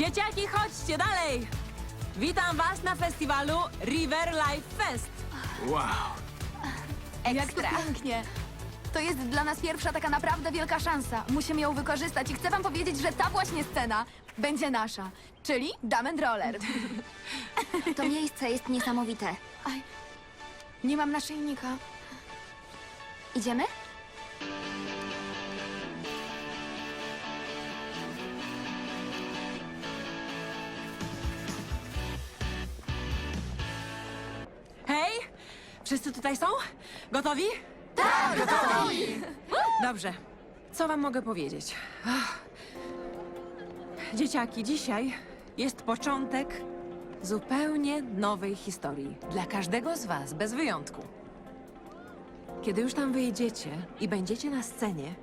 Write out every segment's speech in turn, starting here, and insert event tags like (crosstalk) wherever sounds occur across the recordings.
Dzieciaki, chodźcie dalej! Witam was na festiwalu River Life Fest. Wow. Jak to pięknie. To jest dla nas pierwsza taka naprawdę wielka szansa. Musimy ją wykorzystać i chcę wam powiedzieć, że ta właśnie scena będzie nasza. Czyli Diamond Roller. (laughs) To miejsce jest niesamowite. Aj, nie mam naszyjnika. Idziemy? Wszyscy tutaj są? Gotowi? Tak, gotowi! (laughs) Dobrze. Co wam mogę powiedzieć? Ach. Dzieciaki, dzisiaj jest początek zupełnie nowej historii. Dla każdego z was, bez wyjątku. Kiedy już tam wyjdziecie i będziecie na scenie,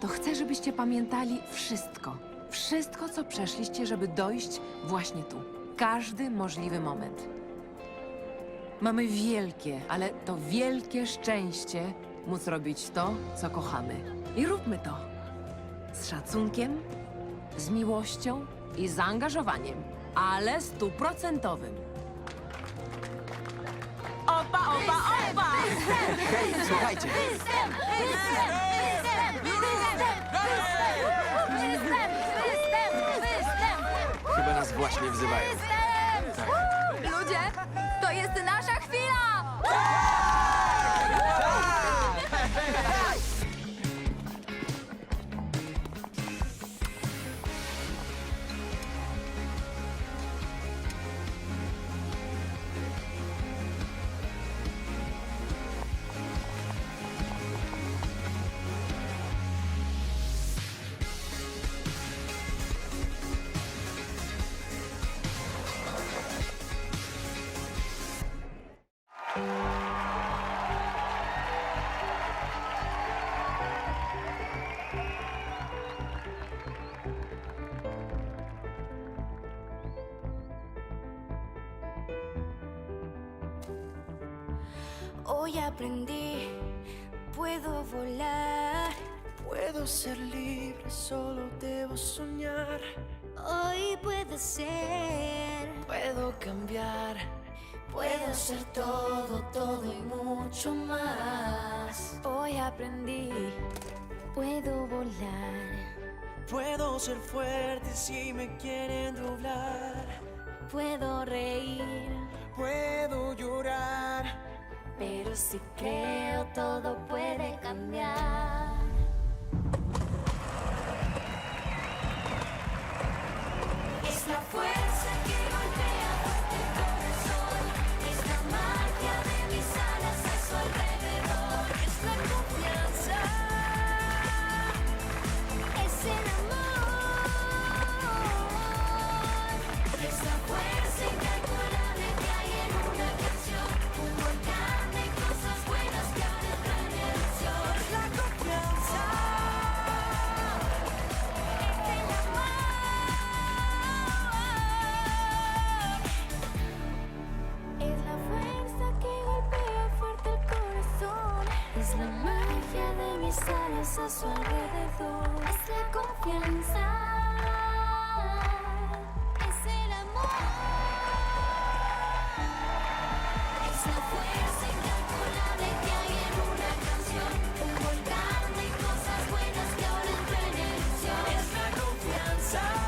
to chcę, żebyście pamiętali wszystko. Wszystko, co przeszliście, żeby dojść właśnie tu. Każdy możliwy moment. Mamy wielkie, ale to wielkie szczęście móc robić to, co kochamy. I róbmy to. Z szacunkiem, z miłością i zaangażowaniem, ale stuprocentowym. Opa, opa, opa! Hej, słuchajcie. Chyba nas właśnie wzywają. Występ! Ludzie, jest nasza chwila! Hoy aprendí, puedo volar. Puedo ser libre, solo debo soñar. Hoy puedo ser, Puedo cambiar, puedo ser todo, todo y mucho más. Hoy aprendí, puedo volar. puedo ser fuerte si me quieren doblar. Puedo reír, Puedo llorar, pero si creo todo puede sales a su alrededor. Es la confianza, es el amor, es la fuerza incalculable que hay en una canción. Un volcán de cosas buenas que ahora entra en. Es la confianza.